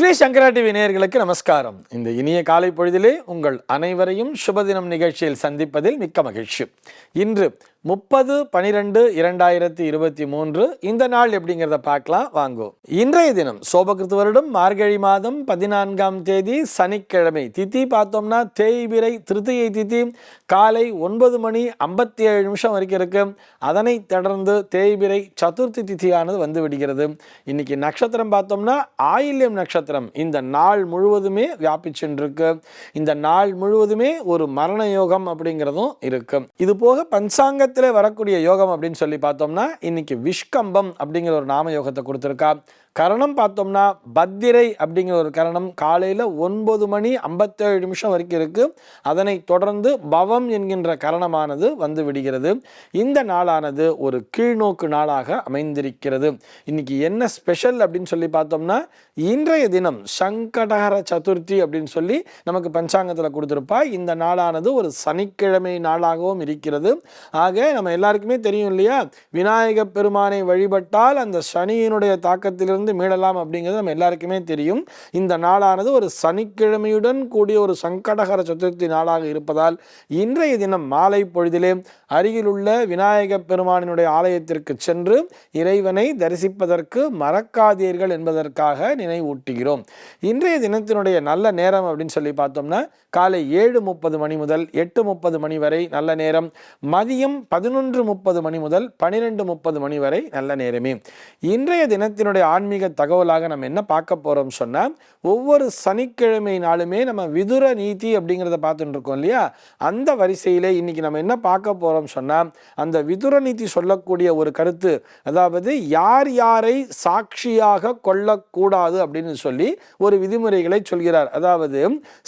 ஸ்ரீ சங்கரா TV நேயர்களுக்கு நமஸ்காரம். இந்த இனிய காலை பொழுதிலே உங்கள் அனைவரையும் சுபதினம் நிகழ்ச்சியில் சந்திப்பதில் மிக்க மகிழ்ச்சி. இன்று முப்பது பனிரெண்டு இரண்டாயிரத்தி இருபத்தி மூன்று. இந்த நாள் எப்படிங்கிறத பார்க்கலாம். வாங்கும் இன்றைய தினம் சோபகிருத்து வருடம் மார்கழி மாதம் பதினான்காம் தேதி சனிக்கிழமை. தித்தி பார்த்தோம்னா தேய்பிரை திருத்தியை தித்தி காலை ஒன்பது மணி ஐம்பத்தி ஏழு நிமிஷம் வரைக்கும் இருக்கு. அதனை தொடர்ந்து தேய்பிரை சதுர்த்தி திதியானது வந்து விடுகிறது. இன்னைக்கு நட்சத்திரம் பார்த்தோம்னா ஆயில்யம் நட்சத்திரம். இந்த நாள் முழுவதுமே வியாபிச்சுருக்கு இந்த நாள் முழுவதுமே ஒரு மரண யோகம் அப்படிங்கிறதும் இருக்கு. இது போக பஞ்சாங்கத்தில் வரக்கூடிய யோகம் அப்படின்னு சொல்லி பார்த்தோம்னா இன்னைக்கு விஷ்கம்பம் அப்படிங்கிற ஒரு நாம யோகத்தை கொடுத்துருக்கா. கரணம் பார்த்தோம்னா பத்திரை அப்படிங்கிற ஒரு கரணம் காலையில் ஒன்பது மணி ஐம்பத்தேழு நிமிஷம் வரைக்கும் இருக்குது அதனை தொடர்ந்து பவம் என்கின்ற கரணமானது வந்து விடுகிறது. இந்த நாளானது ஒரு கீழ்நோக்கு நாளாக அமைந்திருக்கிறது. இன்னைக்கு என்ன ஸ்பெஷல் அப்படின்னு சொல்லி பார்த்தோம்னா இன்றைய தினம் சங்கடகர சதுர்த்தி அப்படின்னு சொல்லி நமக்கு பஞ்சாங்கத்தில் கொடுத்துருப்பா. இந்த நாளானது ஒரு சனிக்கிழமை நாளாகவும் இருக்கிறது. ஆக நம்ம எல்லாருக்குமே தெரியும் இல்லையா? விநாயக பெருமானை வழிபட்டால் அந்த சனியினுடைய தாக்கத்திலிருந்து மீளலாம் அப்படிங்கிறது நம்ம எல்லாருக்குமே தெரியும். இந்த நாளானது ஒரு சனிக்கிழமையுடன் கூடிய ஒரு சங்கடகர சதுர்த்தி நாளாக இருப்பதால் இன்றைய தினம் மாலை பொழுதிலே அருகிலுள்ள விநாயக பெருமானினுடைய ஆலயத்திற்கு சென்று இறைவனை தரிசிப்பதற்கு மறக்காதீர்கள் என்பதற்காக நினைவூட்டுகிறோம். இன்றைய தினத்தினுடைய நல்ல நேரம் அப்படின்னு சொல்லி பார்த்தோம்னா காலை ஏழு முப்பது மணி முதல் எட்டு முப்பது மணி வரை நல்ல நேரம். மதியம் பதினொன்று முப்பது மணி முதல் பனிரெண்டு முப்பது மணி வரை நல்ல நேரமே. இன்றைய தினத்தினுடைய ஆன்மீக தகவலாக நம்ம என்ன பார்க்க போகிறோம் சொன்னால் ஒவ்வொரு சனிக்கிழமை நாளுமே நம்ம விதுர நீதி அப்படிங்கிறத பார்த்துட்டு இருக்கோம் இல்லையா? அந்த வரிசையிலே இன்றைக்கி நம்ம என்ன பார்க்க போகிறோம் சொன்னால் அந்த விதுர நீதி சொல்லக்கூடிய ஒரு கருத்து அதாவது யார் யாரை சாட்சியாக கொள்ளக்கூடாது அப்படின்னு சொல்லி ஒரு விதிமுறைகளை சொல்கிறார். அதாவது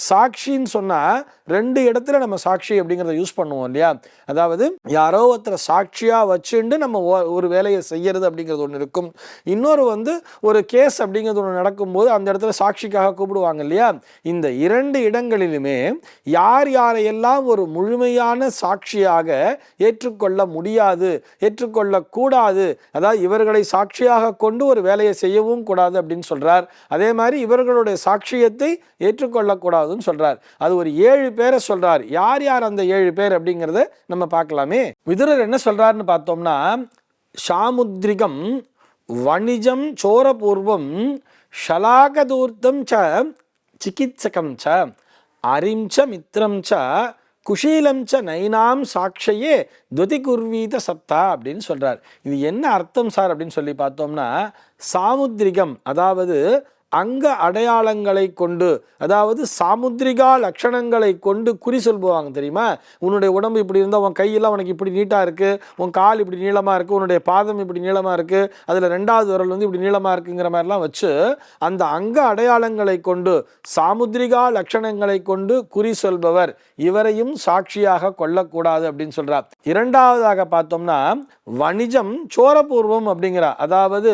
சாட்சின்னு சொன்னால் ரெண்டு இடத்துல நம்ம சாட்சி அப்படிங்கிறத யூஸ் பண்ணுவோம் இல்லையா? அதாவது யார் ஒருத்தரை சாட்சியாக வச்சுண்டு நம்ம ஒரு வேலையை செய்கிறது அப்படிங்கிறது ஒன்று இருக்கும். இன்னொரு வந்து ஒரு கேஸ் அப்படிங்கிறது ஒன்று நடக்கும்போது அந்த இடத்துல சாட்சிக்காக கூப்பிடுவாங்க இல்லையா? இந்த இரண்டு இடங்களிலுமே யார் யாரையெல்லாம் ஒரு முழுமையான சாட்சியாக ஏற்றுக்கொள்ள முடியாது ஏற்றுக்கொள்ளக்கூடாது அதாவது இவர்களை சாட்சியாக கொண்டு ஒரு வேலையை செய்யவும் கூடாது அப்படின்னு சொல்கிறார் அதே மாதிரி இவர்களுடைய சாட்சியத்தை ஏற்றுக்கொள்ளக்கூடாதுன்னு சொல்கிறார் அது ஒரு ஏழு பேரை சொல்கிறார் யார் யார் அந்த ஏழு பேர் அப்படிங்கிறத நம்ம பார்க்கலாமே. விதுரர் என்ன சொல்கிறாருன்னு பார்த்தோம்னா சாமுத்ரிகம் வணிஜம் சோரபூர்வம் ஷலாகதூர்த்தம் ச சிகித்சகம் ச அரிம் ச மித்ரம் ச குஷீலம் ச நைனாம் சாட்சையே துதி குர்வீத சப்தா அப்படின்னு சொல்கிறார் இது என்ன அர்த்தம் சார் அப்படின்னு சொல்லி பார்த்தோம்னா சாமுத்ரிகம் அதாவது அங்க அடையாளங்களை கொண்டு அதாவது சாமுத்ரிகா லட்சணங்களை கொண்டு குறி சொல்லுவாங்க தெரியுமா? உன்னுடைய உடம்பு இப்படி இருந்தால் உன் கையெல்லாம் உனக்கு இப்படி நீட்டாக இருக்குது உன் கால் இப்படி நீளமாக இருக்குது உன்னுடைய பாதம் இப்படி நீளமாக இருக்குது அதில் ரெண்டாவது விரல் வந்து இப்படி நீளமாக இருக்குங்கிற மாதிரிலாம் வச்சு அந்த அங்க அடையாளங்களை கொண்டு சாமுத்ரிகா லட்சணங்களை கொண்டு குறி சொல்பவர். இவரையும் சாட்சியாக கொள்ளக்கூடாது அப்படின்னு சொல்கிறார் இரண்டாவதாக பார்த்தோம்னா வணிஜம் சோரபூர்வம் அப்படிங்கிறா அதாவது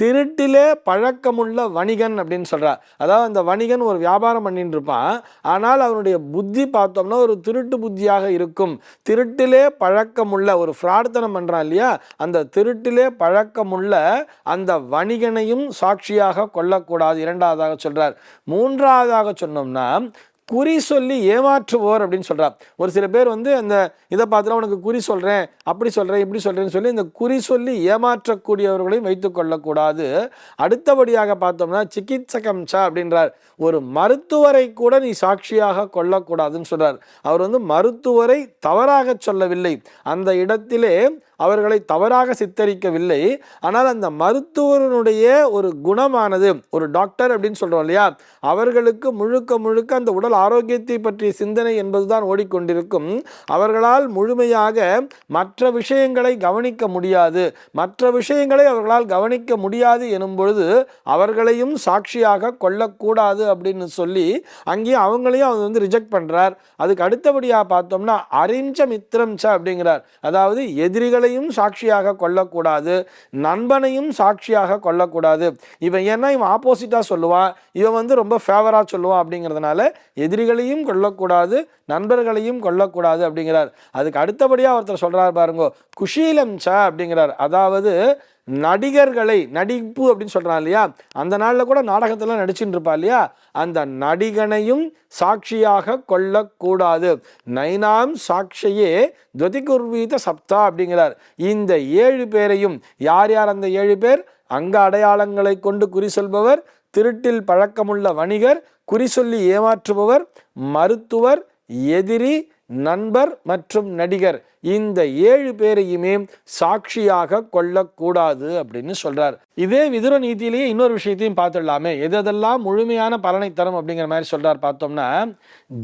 திருட்டிலே பழக்கமுள்ள வணிகன் அப்படின்னு சொல்கிறார் அதாவது அந்த வணிகன் ஒரு வியாபாரம் பண்ணிட்டு இருப்பான். ஆனால் அவனுடைய புத்தி பார்த்தோம்னா ஒரு திருட்டு புத்தியாக இருக்கும். திருட்டிலே பழக்கமுள்ள ஒரு பிரார்த்தனை பண்ணுறான் இல்லையா? அந்த திருட்டிலே பழக்கமுள்ள அந்த வணிகனையும் சாட்சியாக கொள்ளக்கூடாது இரண்டாவதாக சொல்கிறார் மூன்றாவதாக சொன்னோம்னா குறி சொல்லி ஏமாற்றுவோர் அப்படின்னு சொல்கிறார் ஒரு சில பேர் வந்து அந்த இதை பார்த்துட்டு உனக்கு குறி சொல்கிறேன் அப்படி சொல்கிறேன் இப்படி சொல்கிறேன்னு சொல்லி இந்த குறி சொல்லி ஏமாற்றக்கூடியவர்களையும் வைத்து கொள்ளக்கூடாது. அடுத்தபடியாக பார்த்தோம்னா சிகிச்சகம் அப்படின்றார். ஒரு மருத்துவரை கூட நீ சாட்சியாக கொள்ளக்கூடாதுன்னு சொல்கிறார் அவர் வந்து மருத்துவரை தவறாக சொல்லவில்லை. அந்த இடத்திலே அவர்களை தவறாக சித்தரிக்கவில்லை. ஆனால் அந்த மருத்துவருடைய ஒரு குணமானது ஒரு டாக்டர் அப்படின்னு சொல்றோம் இல்லையா? அவர்களுக்கு முழுக்க முழுக்க அந்த உடல் ஆரோக்கியத்தை பற்றிய சிந்தனை என்பதுதான் ஓடிக்கொண்டிருக்கும். அவர்களால் முழுமையாக மற்ற விஷயங்களை கவனிக்க முடியாது. மற்ற விஷயங்களை அவர்களால் கவனிக்க முடியாது எனும் பொழுது அவர்களையும் சாட்சியாக கொள்ளக்கூடாது அப்படின்னு சொல்லி அங்கேயும் அவங்களையும் அவர் வந்து ரிஜெக்ட் பண்றார். அதுக்கு அடுத்தபடியாக பார்த்தோம்னா அறிஞ்ச மித்திரம் ச அப்படிங்கிறார். அதாவது எதிரிகள் எதிரிகளையும் சாட்சியாக கொள்ளக்கூடாது நண்பனையும் சாட்சியாக கொள்ளக்கூடாது இவன் ஏன்னா இவன் ஆப்போசிட்டாக சொல்லுவான் இவன் வந்து ரொம்ப ஃபேவராக சொல்லுவான் அப்படிங்கிறதுனால எதிரிகளையும் கொள்ளக்கூடாது நண்பர்களையும் கொள்ளக்கூடாது அப்படிங்கிறார். அதுக்கு அடுத்தபடியாக ஒருத்தர் சொல்கிறார் பாருங்க குஷீலம் ச அப்படிங்கிறார். அதாவது நடிகர்களை நடிப்பு அப்படின்னு சொல்கிறான் இல்லையா? அந்த நாளில் கூட நாடகத்தெல்லாம் நடிச்சுட்டு இருப்பா இல்லையா? அந்த நடிகனையும் சாட்சியாக கொள்ளக்கூடாது. நைனாம் சாட்சியே துவதிகுர்வீத சப்தா அப்படிங்கிறார். இந்த ஏழு பேரையும் யார் யார் அந்த ஏழு பேர்? அங்க அடையாளங்களை கொண்டு குறி சொல்பவர் திருட்டில் பழக்கமுள்ள வணிகர் குறி சொல்லி ஏமாற்றுபவர் மருத்துவர் எதிரி நண்பர் மற்றும் நடிகர். இந்த ஏழு பேரையுமே சாட்சியாக கொள்ளக்கூடாது அப்படின்னு சொல்கிறார் இதே விதுர நீதியிலேயே இன்னொரு விஷயத்தையும் பார்த்துடலாமே. எதெல்லாம் முழுமையான பலனை தரும் அப்படிங்கிற மாதிரி சொல்கிறார் பார்த்தோம்னா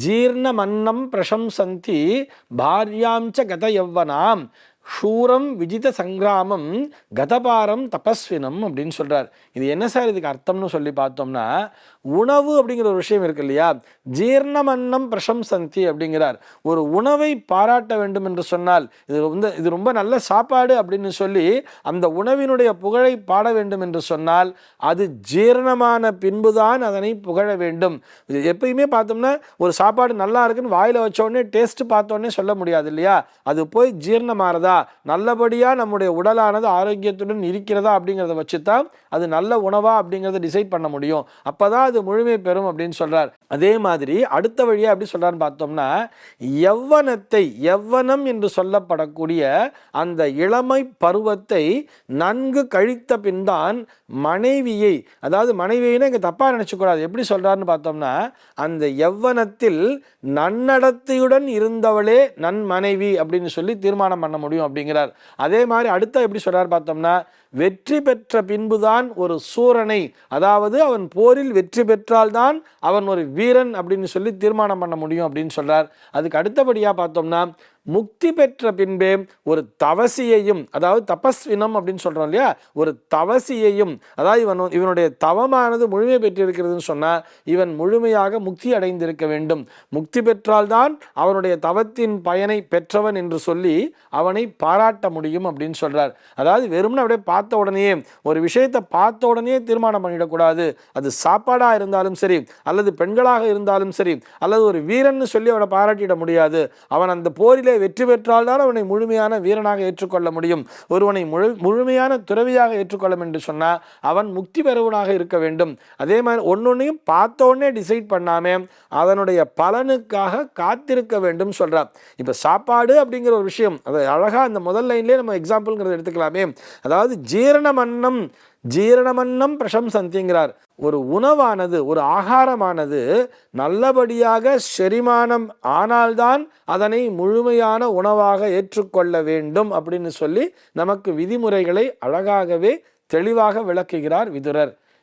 ஜீர்ண மன்னம் பிரசம்சந்தி பாரியாம்ச்ச கத எவ்வனாம் ஷூரம் விஜித சங்கிராமம் கதபாரம் தபஸ்வினம் அப்படின்னு சொல்கிறார் இது என்ன சார் இதுக்கு அர்த்தம்னு சொல்லி பார்த்தோம்னா உணவு அப்படிங்கிற ஒரு விஷயம் இருக்கு இல்லையா? ஜீர்ணமன்னம் பிரசம்சந்தி அப்படிங்கிறார். ஒரு உணவை பாராட்ட வேண்டும் என்று சொன்னால் இது வந்து இது ரொம்ப நல்ல சாப்பாடு அப்படின்னு சொல்லி அந்த உணவினுடைய புகழை பாட வேண்டும் என்று சொன்னால் அது ஜீரணமான பின்புதான் அதனை புகழ வேண்டும். இது எப்பயுமே பார்த்தோம்னா ஒரு சாப்பாடு நல்லா இருக்குன்னு வாயில் வச்சோடனே டேஸ்ட்டு டேஸ்ட் சொல்ல முடியாது இல்லையா? அது போய் ஜீரணமானதா நல்லபடியாக நம்முடைய உடலானது ஆரோக்கியத்துடன் இருக்கிறதா அப்படிங்கிறத வச்சு தான் அது நல்ல உணவா அப்படிங்கிறத டிசைட் பண்ண முடியும். அப்பதான் அது முழுமை பெறும் அப்படின்னு சொல்கிறார் அதே மாதிரி அடுத்த வழியாக எப்படி சொல்கிறான்னு பார்த்தோம்னா எவ்வனத்தை எவ்வனம் என்று சொல்லப்படக்கூடிய அந்த இளமை பருவத்தை நன்கு கழித்த பின்தான் மனைவியை அதாவது மனைவியினா இங்கே தப்பாக நினச்சக்கூடாது. எப்படி சொல்றாருன்னு பார்த்தோம்னா அந்த எவ்வனத்தில் நன்னடத்தையுடன் இருந்தவளே நன் மனைவி அப்படின்னு சொல்லி தீர்மானம் பண்ண முடியும். அப்படிங்கிறார். அதே மாதிரி அடுத்த எப்படி சொல்கிறார் பார்த்தோம்னா வெற்றி பெற்ற பின்புதான் ஒரு சூரனை அதாவது அவன் போரில் வெற்றி பெற்றால்தான் அவன் ஒரு வீரன் அப்படின்னு சொல்லி தீர்மானம் பண்ண முடியும் அப்படின்னு சொல்றார். அதுக்கு அடுத்தபடியா பார்த்தோம்னா முக்தி பெற்ற பின்பே ஒரு தவசியையும் அதாவது தபஸ்வினம் அப்படின்னு சொல்கிறோம் இல்லையா? ஒரு தவசியையும் அதாவது இவன் இவனுடைய தவமானது முழுமை பெற்றிருக்கிறதுன்னு சொன்னால் இவன் முழுமையாக முக்தி அடைந்திருக்க வேண்டும். முக்தி பெற்றால்தான் அவனுடைய தவத்தின் பயனை பெற்றவன் என்று சொல்லி அவனை பாராட்ட முடியும் அப்படின்னு சொல்கிறார் அதாவது வெறும்னு அப்படியே பார்த்த உடனே ஒரு விஷயத்தை பார்த்த உடனே தீர்மானம் பண்ணிடக்கூடாது. அது சாப்பாடாக இருந்தாலும் சரி அல்லது பெண்களாக இருந்தாலும் சரி அல்லது ஒரு வீரன்னு சொல்லி அவனை பாராட்டிட முடியாது. அவன் அந்த போரிலே வெற்றி பெற்றால்தான் அவனை முழுமையான வீரனாக ஏற்றுக்கொள்ள முடியும். ஒருவனை முழு முழுமையான துறவியாக ஏற்றுக்கொள்ளும் என்று சொன்னால் அவன் முக்தி பெறுவனாக இருக்க வேண்டும். அதே மாதிரி ஒன்னொன்னையும் பார்த்தோன்னே டிசைட் பண்ணாமே அதனுடைய பலனுக்காக காத்திருக்க வேண்டும் சொல்கிறான் இப்போ சாப்பாடு அப்படிங்கிற ஒரு விஷயம் அதை அழகாக அந்த முதல் லைன்லேயே நம்ம எக்ஸாம்பிள்ங்கிறத எடுத்துக்கலாமே. அதாவது ஜீரண மன்னம் ஜீரணமன்னம் பிரசம்சந்திங்கிறார். ஒரு உணவானது ஒரு ஆகாரமானது நல்லபடியாக செரிமானம் ஆனால்தான் அதனை முழுமையான உணவாக ஏற்றுக்கொள்ள வேண்டும் அப்படின்னு சொல்லி நமக்கு விதிமுறைகளை அழகாகவே தெளிவாக விளக்குகிறார் விதுரர்.